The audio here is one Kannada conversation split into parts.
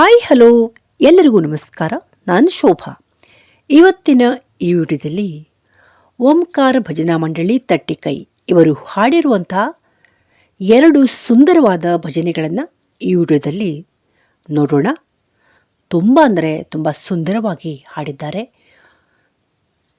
Hi, hello. ಎಲ್ಲರಿಗೂ ನಮಸ್ಕಾರ. ನಾನು ಶೋಭಾ. ಇವತ್ತಿನ ಈ ವಿಡಿಯೋದಲ್ಲಿ ಓಂಕಾರ ಭಜನಾ ಮಂಡಳಿ ತಟ್ಟಿಕೈ. ಇವರು ಹಾಡಿರುವಂತಹ ಎರಡು ಸುಂದರವಾದ ಭಜನೆಗಳನ್ನು ಈ ವಿಡಿಯೋದಲ್ಲಿ ನೋಡೋಣ. ತುಂಬ ಅಂದರೆ ತುಂಬ ಸುಂದರವಾಗಿ ಹಾಡಿದ್ದಾರೆ.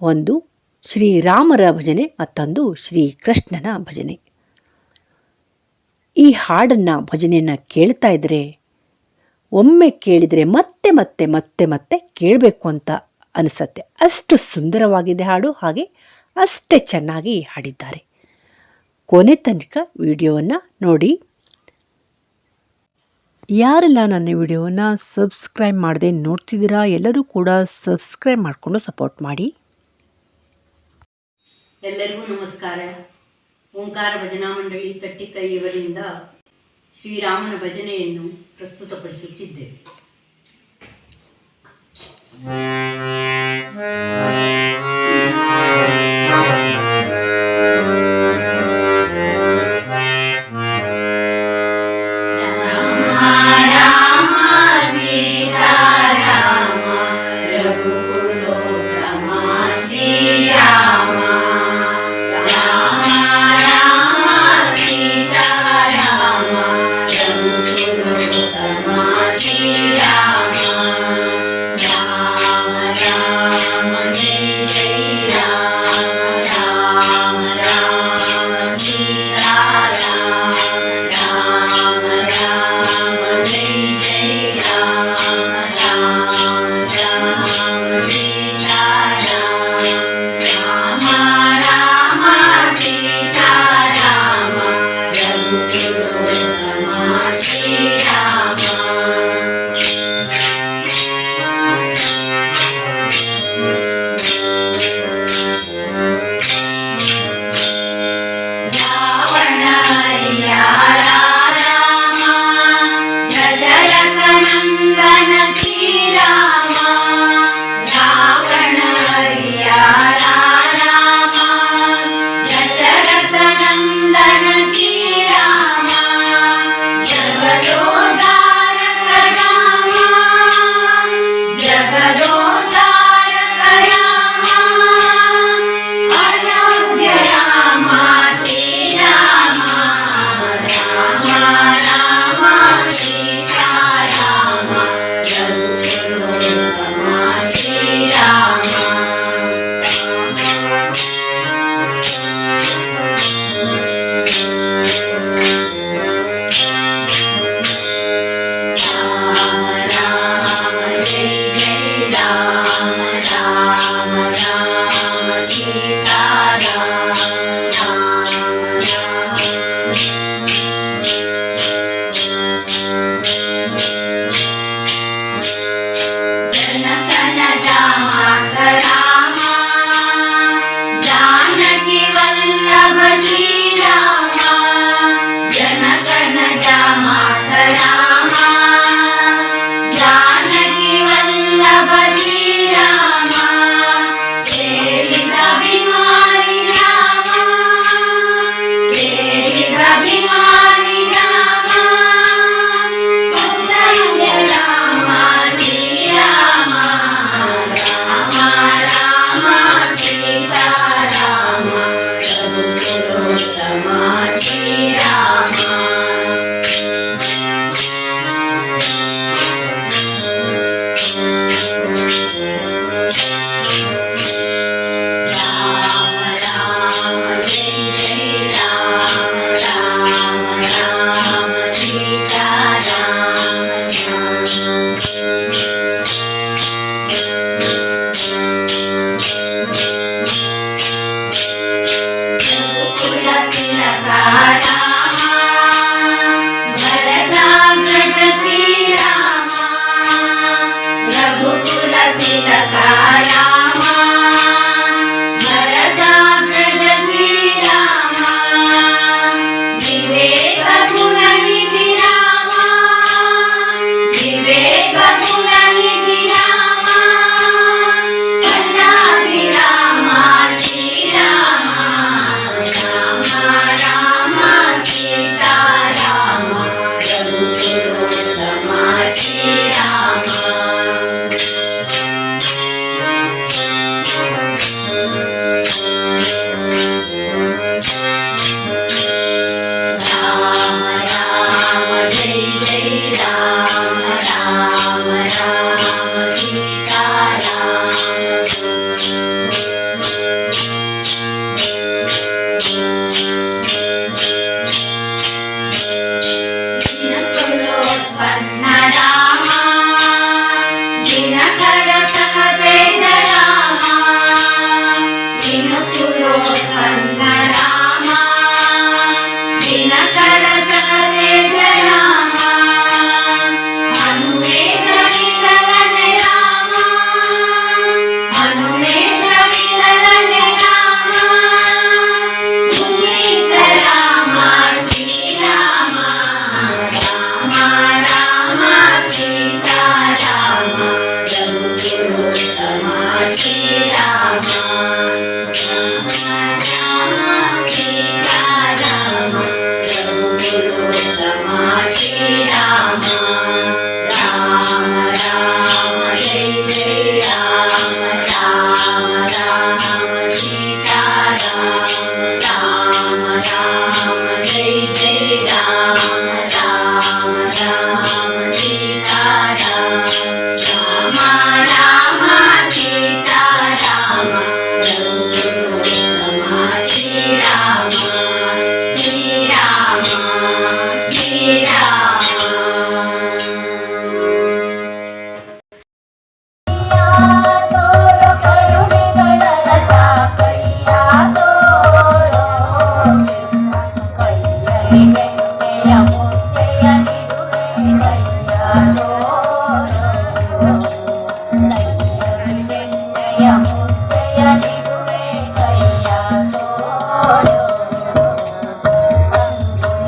ಒಂದು ಶ್ರೀರಾಮರ ಭಜನೆ, ಮತ್ತೊಂದು ಶ್ರೀ ಕೃಷ್ಣನ ಭಜನೆ. ಈ ಹಾಡನ್ನು ಭಜನೆಯನ್ನು ಕೇಳ್ತಾ ಇದ್ದರೆ ಒಮ್ಮೆ ಕೇಳಿದರೆ ಮತ್ತೆ ಮತ್ತೆ ಮತ್ತೆ ಮತ್ತೆ ಕೇಳಬೇಕು ಅಂತ ಅನಿಸತ್ತೆ. ಅಷ್ಟು ಸುಂದರವಾಗಿದೆ ಹಾಡು, ಹಾಗೆ ಅಷ್ಟೇ ಚೆನ್ನಾಗಿ ಹಾಡಿದ್ದಾರೆ. ಕೊನೆ ತನಕ ವಿಡಿಯೋವನ್ನು ನೋಡಿ. ಯಾರೆಲ್ಲ ನನ್ನ ವಿಡಿಯೋವನ್ನು ಸಬ್ಸ್ಕ್ರೈಬ್ ಮಾಡದೆ ನೋಡ್ತಿದ್ದೀರಾ, ಎಲ್ಲರೂ ಕೂಡ ಸಬ್ಸ್ಕ್ರೈಬ್ ಮಾಡಿಕೊಂಡು ಸಪೋರ್ಟ್ ಮಾಡಿ. ಎಲ್ಲರಿಗೂ ನಮಸ್ಕಾರ. ಓಂಕಾರ ಭಜನಾ ಮಂಡಳಿ ತಟ್ಟಿಕೈ ಇವರಿಂದ ಶ್ರೀರಾಮನ ಭಜನೆಯನ್ನು ಪ್ರಸ್ತುತಪಡಿಸುತ್ತಿದ್ದೇವೆ.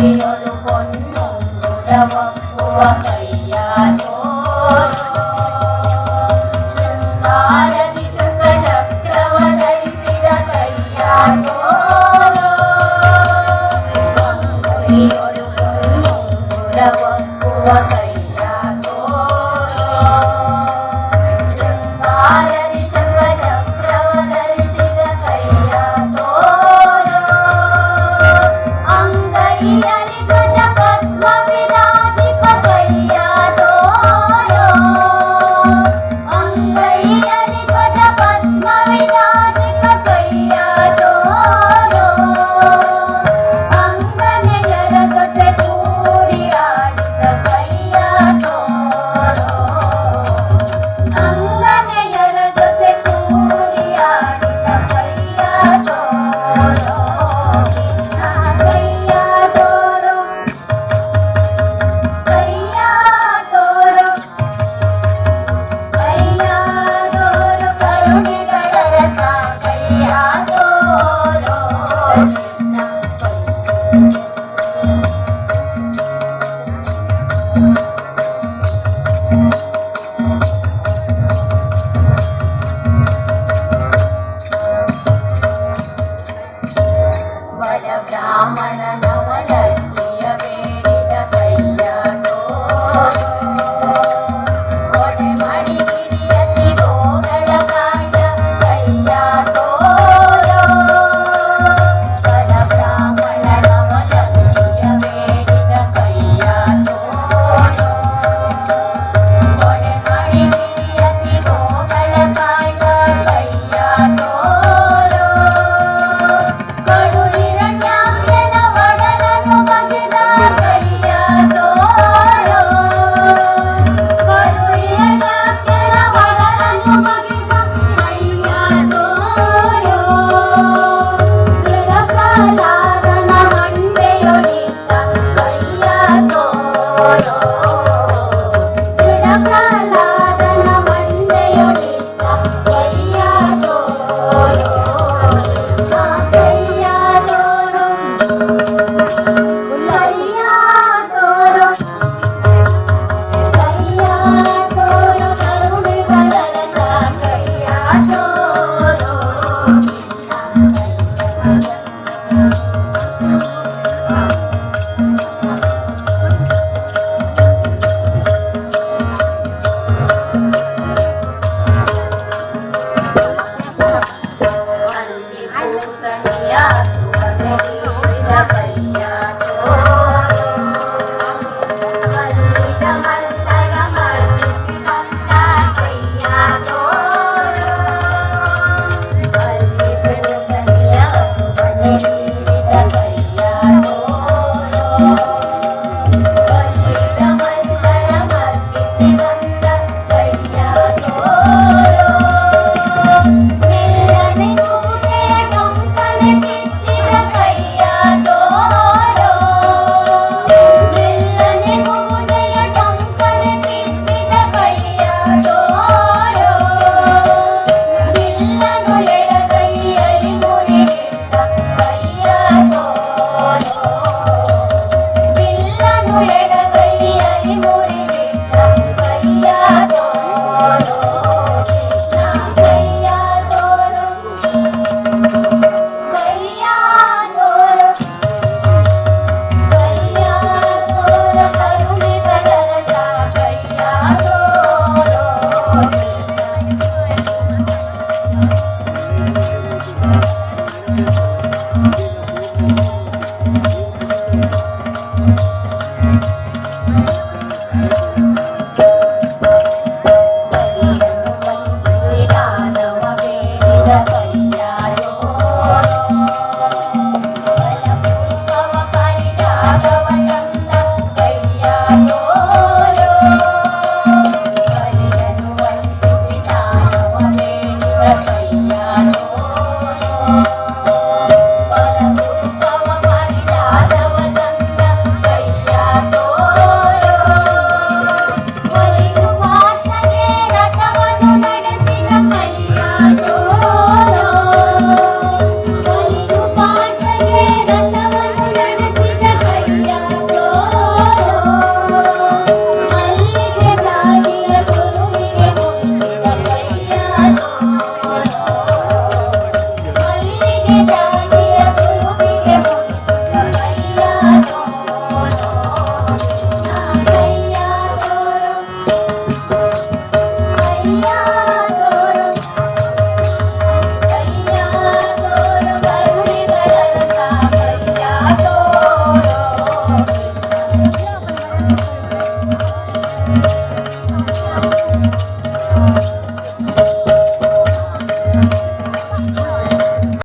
Thank you.